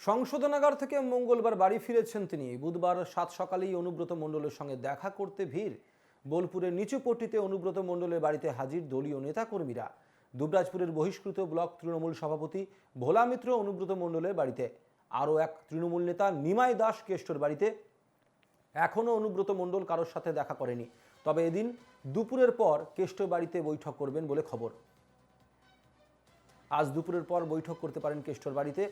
সংশোধনাগার থেকে মঙ্গলবার বাড়ি ফিরেছেন তিনি। বুধবার সাত সকালেই অনুব্রত মণ্ডলের সঙ্গে দেখা করতে ভিড়। বোলপুরের নিচুপট্টিতে অনুব্রত মণ্ডলের বাড়িতে হাজির দলীয় নেতাকর্মীরা। দুবরাজপুরের বহিষ্কৃত ব্লক তৃণমূল সভাপতি ভোলা মিত্র অনুব্রত মণ্ডলের বাড়িতে। আরও এক তৃণমূল নেতা নিমাই দাস কেষ্টর বাড়িতে। এখনও অনুব্রত মণ্ডল কারোর সাথে দেখা করেনি। তবে এদিন দুপুরের পর কেষ্ট বাড়িতে বৈঠক করবেন বলে খবর। আজ দুপুরের পর বৈঠক করতে পারেন কেষ্টর বাড়িতে।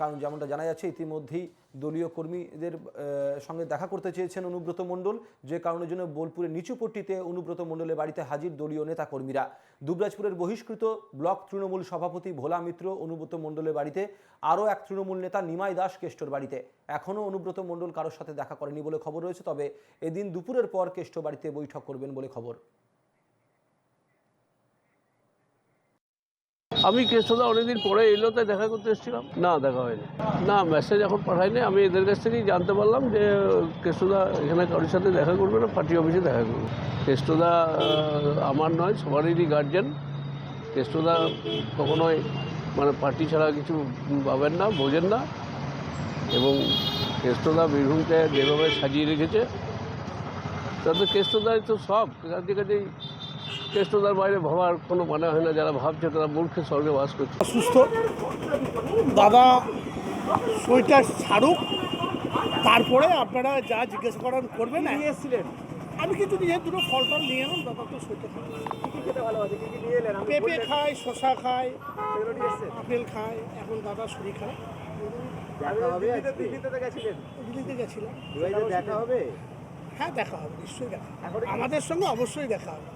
কারণ যেমনটা জানা যাচ্ছে, ইতিমধ্যেই দলীয় কর্মীদের সঙ্গে দেখা করতে চেয়েছেন অনুব্রত মণ্ডল। যে কারণের জন্য বোলপুরের নিচুপট্টিতে অনুব্রত মণ্ডলের বাড়িতে হাজির দলীয় নেতাকর্মীরা। দুবরাজপুরের বহিষ্কৃত ব্লক তৃণমূল সভাপতি ভোলা মিত্র অনুব্রত মণ্ডলের বাড়িতে আরও এক তৃণমূল নেতা নিমাই দাস কেষ্টর বাড়িতে। এখনও অনুব্রত মণ্ডল কারোর সাথে দেখা করেনি বলে খবর রয়েছে, তবে এদিন দুপুরের পর কেষ্ট বাড়িতে বৈঠক করবেন বলে খবর। আমি কেষ্টদা অনেকদিন পরে এলো, তাই দেখা করতে এসেছিলাম। না, দেখা হয়নি। না মেসেজ এখন পাঠাইনি। আমি এদের কাছ থেকেই জানতে পারলাম যে কেষ্টদা এখানে কারোর সাথে দেখা করবে না পার্টি অফিসে দেখা করবে। কেষ্টদা আমার নয়, সবারই গার্জেন কেষ্টদা কখনোই মানে পার্টি ছাড়া কিছু পাবেন না, বোঝেন না। এবং কেষ্টদা বীরভূমকে যেভাবে সাজিয়ে রেখেছে, তাতে কেষ্টদাই তো সব। কাজে কাজেই কেষ্টদার বাইরে ভাবার কোনো মানে হয় না যারা ভাবছে তারা মূর্খের স্বর্গে বাস করছে। অসুস্থ। দাদা সইটা ছাড়ুক তারপরে আপনারা যা জিজ্ঞেস করার করবেন। নিয়ে এসেছিলেন? আমি কিন্তু নিয়ে দুটো ফল টল নিয়ে এলাম দাদা তো সইটা পেঁপে খায় শশা খায় আপেল খায় এখন দাদা শরীর খায়। দিল্লিতে গেছিলাম। দেখা হবে। হ্যাঁ দেখা হবে নিশ্চয়ই দেখা হবে। আমাদের সঙ্গে অবশ্যই দেখা হবে